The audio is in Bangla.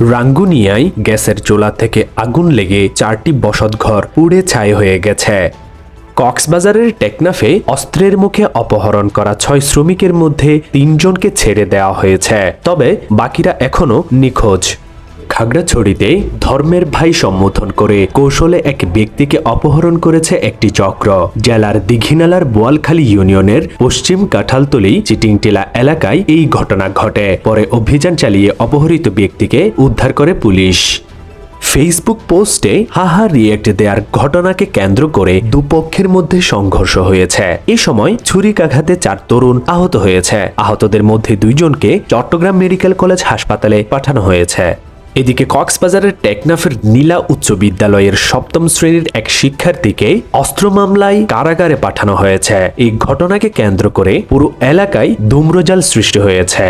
রাঙ্গুনিয়ায় গ্যাসের চোলা থেকে আগুন লেগে চারটি বসতঘর পুড়ে ছাই হয়ে গেছে। কক্সবাজারের টেকনাফে অস্ত্রের মুখে অপহরণ করা ছয় শ্রমিকের মধ্যে তিনজনকে ছেড়ে দেওয়া হয়েছে। তবে বাকিরা এখনও নিখোঁজ। খাগড়াছড়িতে ধর্মের ভাই সম্বোধন করে কৌশলে এক ব্যক্তিকে অপহরণ করেছে একটি চক্র। জেলার দিঘিনালার বোয়ালখালী ইউনিয়নের পশ্চিম কাঁঠালতলি চিটিংটিলা এলাকায় এই ঘটনা ঘটে। পরে অভিযান চালিয়ে অপহৃত ব্যক্তিকে উদ্ধার করে পুলিশ। ফেসবুক পোস্টে হাহা রিয়েক্ট দেওয়ার ঘটনাকে কেন্দ্র করে দুপক্ষের মধ্যে সংঘর্ষ হয়েছে। এ সময় ছুরিকাঘাতে চার তরুণ আহত হয়েছে। আহতদের মধ্যে দুইজনকে চট্টগ্রাম মেডিকেল কলেজ হাসপাতালে পাঠানো হয়েছে। এদিকে কক্সবাজারের টেকনাফের নীলা উচ্চ বিদ্যালয়ের সপ্তম শ্রেণির এক শিক্ষার্থীকে অস্ত্র মামলায় কারাগারে পাঠানো হয়েছে। এই ঘটনাকে কেন্দ্র করে পুরো এলাকায় ধুম্রজাল সৃষ্টি হয়েছে।